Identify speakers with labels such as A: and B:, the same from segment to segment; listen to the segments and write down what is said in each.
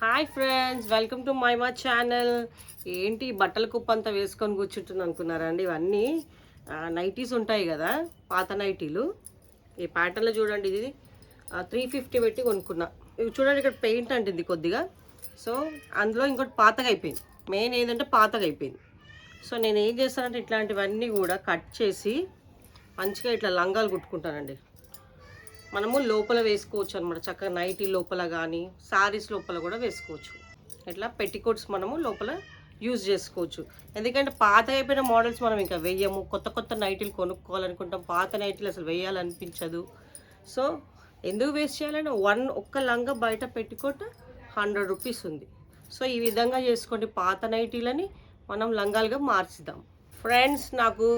A: Hi friends welcome to my మా channel ఏంటి బట్టల కుప్ప అంతా వేసుకొని కూర్చుంటుంది అనుకున్నారా అండి ఇవన్నీ? నైటీస్ ఉంటాయి కదా పాత నైటీలు ఈ ప్యాటర్న్లో చూడండి ఇది. త్రీ ఫిఫ్టీ పెట్టి కొనుక్కున్నా. ఇవి చూడండి ఇక్కడ పెయింట్ అంటుంది కొద్దిగా. సో అందులో ఇంకోటి పాతగా అయిపోయింది. మెయిన్ ఏంటంటే పాతగా అయిపోయింది. సో నేను ఏం చేస్తానంటే ఇట్లాంటివన్నీ కూడా కట్ చేసి మంచిగా ఇట్లా లంగాలు కుట్టుకుంటానండి. మనము లోపల వేసుకోవచ్చు అనమాట చక్కగా నైటీ లోపల కానీ శారీస్ లోపల కూడా వేసుకోవచ్చు. ఇట్లా పెట్టికోట్స్ మనము లోపల యూజ్ చేసుకోవచ్చు. ఎందుకంటే పాత అయిపోయిన మోడల్స్ మనం ఇంకా వేయము. కొత్త కొత్త నైటీలు కొనుక్కోవాలనుకుంటాం. పాత నైటీలు అసలు వేయాలనిపించదు. సో ఎందుకు వేస్ట్ చేయాలంటే వన్ ఒక్క లంగా బయట పెట్టుకోట హండ్రెడ్ రూపీస్ ఉంది. సో ఈ విధంగా చేసుకోండి. పాత నైటీలని మనం లంగాలుగా మార్చుదాం ఫ్రెండ్స్ నాకు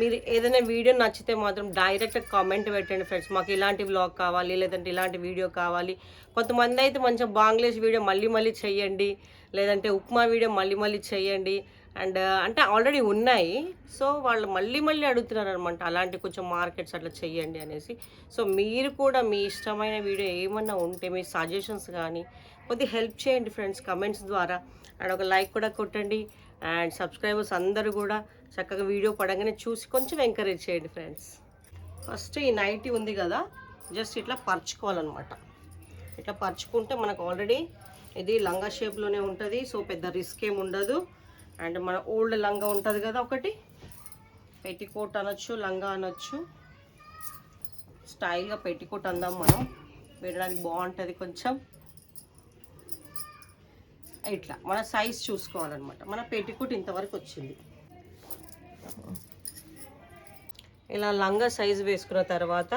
A: మీరు ఏదైనా వీడియో నచ్చితే మాత్రం డైరెక్ట్ కామెంట్ పెట్టండి ఫ్రెండ్స్ మాకు ఇలాంటి వ్లాగ్ కావాలి లేదంటే ఇలాంటి వీడియో కావాలి. కొంతమంది అయితే మంచిగా బాంగ్లాదేశ్ వీడియో మళ్ళీ మళ్ళీ చేయండి లేదంటే ఉప్మా వీడియో మళ్ళీ మళ్ళీ చేయండి. అండ్ అంటే ఆల్రెడీ ఉన్నాయి. సో వాళ్ళు మళ్ళీ మళ్ళీ అడుగుతున్నారు అనమాట అలాంటి కొంచెం మార్కెట్స్ అట్లా చెయ్యండి అనేసి. సో మీరు కూడా మీ ఇష్టమైన వీడియో ఏమన్నా ఉంటే మీ సజెషన్స్ కానీ కొద్దిగా హెల్ప్ చేయండి ఫ్రెండ్స్ కమెంట్స్ ద్వారా. అండ్ ఒక లైక్ కూడా కొట్టండి. అండ్ సబ్స్క్రైబర్స్ అందరూ కూడా చక్కగా వీడియో పడంగానే చూసి కొంచెం ఎంకరేజ్ చేయండి ఫ్రెండ్స్ ఫస్ట్ ఈ నైటీ ఉంది కదా జస్ట్ ఇట్లా పరుచుకోవాలన్నమాట. ఇట్లా పరుచుకుంటే మనకు ఆల్రెడీ ఇది లంగా షేప్లోనే ఉంటుంది సో పెద్ద రిస్క్ ఏమి ఉండదు. అండ్ మన ఓల్డ్ లంగా ఉంటుంది కదా ఒకటి పెట్టికోట్ అనొచ్చు లంగా అనొచ్చు. స్టైల్గా పెట్టికోట్ అందాం మనం వినడానికి బాగుంటుంది కొంచెం. ఇట్లా మన సైజ్ చూసుకోవాలన్నమాట. మన పెట్టికోట్ ఇంతవరకు వచ్చింది. ఇలా లంగా సైజ్ వేసుకున్న తర్వాత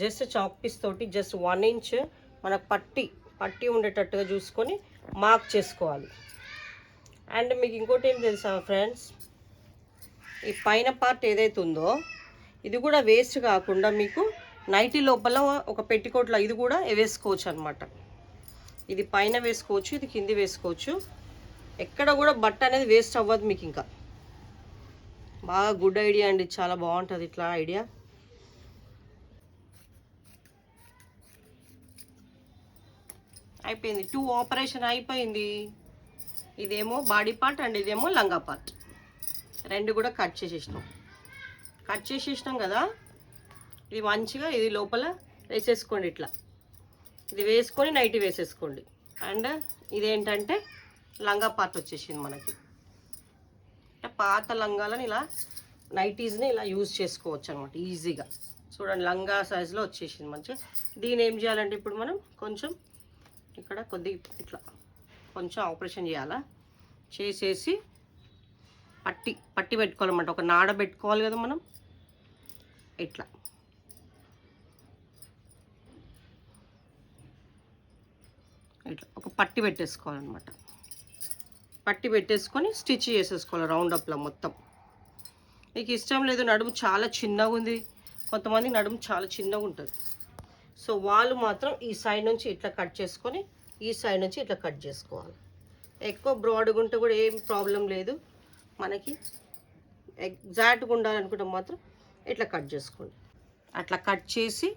A: జస్ట్ చాక్ పీస్ తోటి జస్ట్ వన్ ఇంచ్ మన పట్టి పట్టి ఉండేటట్టుగా చూసుకొని మార్క్ చేసుకోవాలి. అండ్ మీకు ఇంకోటి ఏం తెలుసా ఫ్రెండ్స్ ఈ పైన పార్ట్ ఏదైతే ఉందో ఇది కూడా వేస్ట్ కాకుండా మీకు నైటీ లోపల ఒక పెట్టికోట్లో ఇది కూడా వేసుకోవచ్చు అనమాట ఇది పైన వేసుకోవచ్చు ఇది కింది వేసుకోవచ్చు. ఎక్కడ కూడా బట్ట అనేది వేస్ట్ అవ్వదు మీకు ఇంకా. బాగా గుడ్ ఐడియా అండి చాలా బాగుంటుంది ఇట్లా ఐడియా. అయిపోయింది టూ ఆపరేషన్ అయిపోయింది. ఇదేమో బాడీ పార్ట్ అండ్ ఇదేమో లంగా పార్ట్. రెండు కూడా కట్ చేసేసినాం. కట్ చేసేసినాం కదా ఇది మంచిగా ఇది లోపల వేసేసుకోండి ఇట్లా. ఇది వేసుకొని నైట్ వేసేసుకోండి. అండ్ ఇదేంటంటే లంగా పార్ట్ వచ్చేసింది మనకి. అంటే పాత లంగాలను ఇలా నైటీస్ని ఇలా యూజ్ చేసుకోవచ్చు అనమాట ఈజీగా. చూడండి లంగా సైజులో వచ్చేసింది మంచిగా దీని ఏం చేయాలంటే ఇప్పుడు మనం కొంచెం ఇక్కడ కొద్ది ఇట్లా కొంచెం ఆపరేషన్ చేయాలా? చేసేసి పట్టి పట్టి పెట్టుకోవాలన్నమాట. ఒక నాడ పెట్టుకోవాలి కదా మనం. ఇట్లా. ఇట్లా. ఒక పట్టి పెట్టేసుకోవాలన్నమాట. పట్టి పెట్టేసుకొని స్టిచ్ చేసేసుకోవాలి రౌండప్లో మొత్తం. మీకు ఇష్టం లేదు నడుము చాలా చిన్నగా ఉంది. కొంతమంది నడుము చాలా చిన్నగా ఉంటుంది. సో వాళ్ళు మాత్రం ఈ సైడ్ నుంచి ఇట్లా కట్ చేసుకొని ఈ సైడ్ నుంచి ఇట్లా కట్ చేసుకోవాలి. ఎక్కువ బ్రాడ్గా ఉంటే కూడా ఏం ప్రాబ్లం లేదు. మనకి ఎగ్జాక్ట్గా ఉండాలనుకుంటే మాత్రం ఇట్లా కట్ చేసుకోండి. అట్లా కట్ చేసి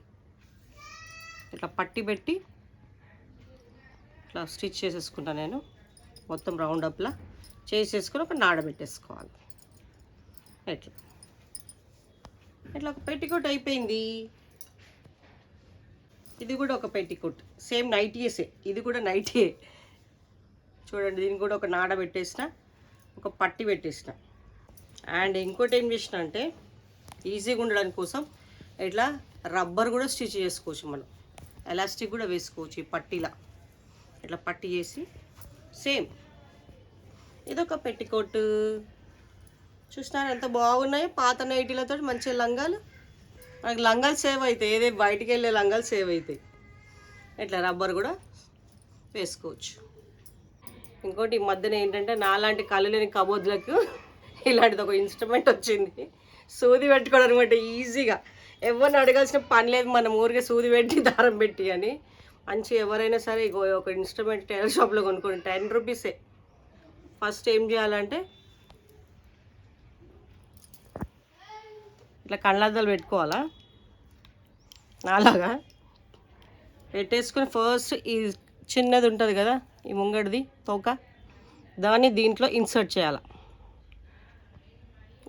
A: ఇట్లా పట్టి పెట్టి ఇట్లా స్టిచ్ చేసేసుకుంటా నేను. మొత్తం రౌండ్ అప్లా చేసేసుకొని ఒక నాడ పెట్టేసుకోవాలి. ఇట్లా ఇట్లా ఒక పెట్టికోట్ అయిపోయింది. ఇది కూడా ఒక పెట్టికోట్ సేమ్ నైటీసే ఇది కూడా నైటీయే చూడండి దీనికి కూడా ఒక నాడ పెట్టేసిన ఒక పట్టి పెట్టేసిన. అండ్ ఇంకోటి ఏం చేసిన అంటే ఈజీగా ఉండడానికి కోసం ఇట్లా రబ్బర్ కూడా స్టిచ్ చేసుకోవచ్చు మనం. ఎలాస్టిక్ కూడా వేసుకోవచ్చు ఈ పట్టీలా. ఇట్లా పట్టి చేసి సేమ్ ఇదొక పెట్టికోట్ చూసినారు ఎంత బాగున్నాయో? పాత నైటీలతో మంచిగా లంగాలు. మనకి లంగాలు సేవ్ అవుతాయి. ఏదే బయటికి వెళ్ళే లంగాలు సేవ్ అవుతాయి. ఇట్లా రబ్బర్ కూడా వేసుకోవచ్చు. ఇంకోటి ఈ మధ్యన ఏంటంటే నాలాంటి కళ్ళు లేని కబోద్లకు ఇలాంటిది ఒక ఇన్స్ట్రుమెంట్ వచ్చింది. సూది పెట్టుకోవడం అనమాట ఈజీగా. ఎవరిని అడగాల్సిన పని లేదు. మనం ఊరికే సూది పెట్టి దారం పెట్టి అని. మంచి ఎవరైనా సరే ఒక ఇన్స్ట్రుమెంట్ టైలర్ షాప్లో కొనుక్కోండి టెన్ రూపీసే. ఫస్ట్ ఏం చేయాలంటే ఇట్లా కళ్ళద్దాలు పెట్టుకోవాలా? నాలాగా పెట్టేసుకొని ఫస్ట్ ఈ చిన్నది ఉంటుంది కదా ఈ ముంగడిది తోక దాన్ని దీంట్లో ఇన్సర్ట్ చేయాలి.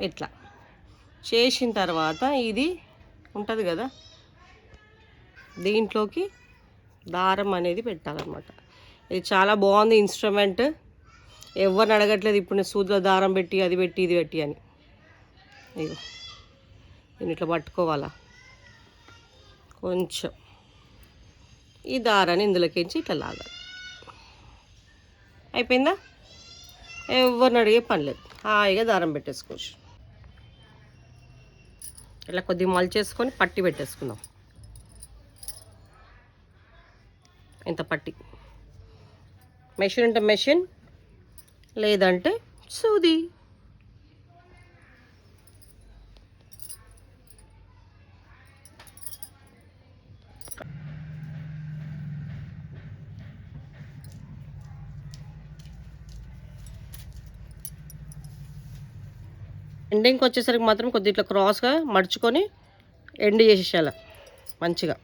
A: ఇట్లా. చేసిన తర్వాత ఇది ఉంటుంది కదా దీంట్లోకి దారం అనేది పెట్టాలన్నమాట. ఇది చాలా బాగుంది ఇన్స్ట్రుమెంట్. ఎవరిని అడగట్లేదు ఇప్పుడు నేను సూదిలో దారం పెట్టి అది పెట్టి ఇది పెట్టి అని. ఇగో నేను ఇట్లా పట్టుకోవాలా? కొంచెం. ఈ దారాన్ని ఇందులోకించి ఇట్లా లాగాలి. అయిపోయిందా? ఎవరిని అడిగే పని లేదు. హాయిగా దారం పెట్టేసుకోవచ్చు. ఇలా కొద్దిగా మలిచేసుకొని పట్టి పెట్టేసుకుందాం. ఇంత పట్టి. మెషిన్ అంటే మెషిన్ లేదంటే సూది. ఎండింగ్కి వచ్చేసరికి మాత్రం కొద్దిగా ఇట్లా క్రాస్గా మడుచుకొని ఎండ్ చేసేసేయాలి మంచిగా.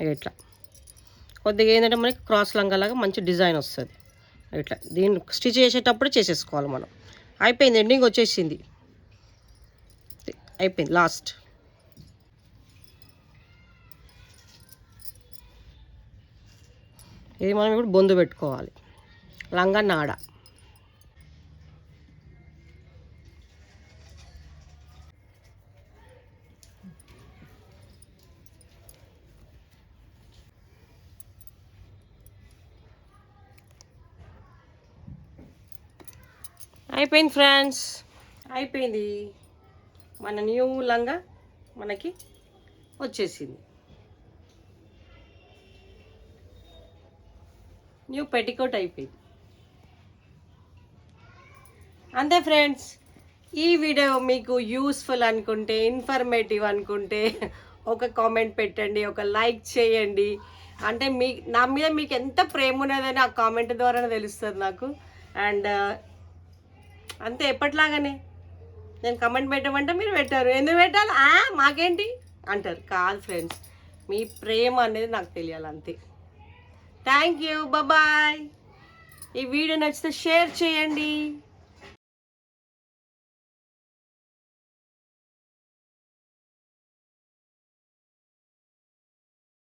A: ఇక ఇట్లా. కొద్దిగా ఏంటంటే మనకి క్రాస్ లంగాలాగా మంచి డిజైన్ వస్తుంది. ఇట్లా దీన్ని స్టిచ్ చేసేటప్పుడు చేసేసుకోవాలి మనం. అయిపోయింది ఎండింగ్ వచ్చేసింది. అయిపోయింది లాస్ట్ ఇది మనం ఇప్పుడు బొందు పెట్టుకోవాలి. లంగా నాడ. అయిపోయింది ఫ్రెండ్స్. అయిపోయింది. మన న్యూ లంగా మనకి వచ్చేసింది. న్యూ పెట్టికోట్ అయిపోయింది. అంతే ఫ్రెండ్స్ ఈ వీడియో మీకు యూస్ఫుల్ అనుకుంటే ఇన్ఫర్మేటివ్ అనుకుంటే ఒక కామెంట్ పెట్టండి ఒక లైక్ చేయండి. అంటే మీ నా మీద మీకు ఎంత ప్రేమ ఉన్నదని ఆ కామెంట్ ద్వారా తెలుస్తుంది నాకు. అండ్ అంతే ఎప్పటిలాగానే? నేను కమెంట్ పెట్టమంటే మీరు పెట్టారు. ఎందుకు పెట్టాలి? ఆ, మాకేంటి? అంటారు. కాదు ఫ్రెండ్స్ మీ ప్రేమ అనేది నాకు తెలియాలి అంతే. థ్యాంక్ యూ బాయ్ ఈ వీడియో నచ్చితే షేర్ చేయండి.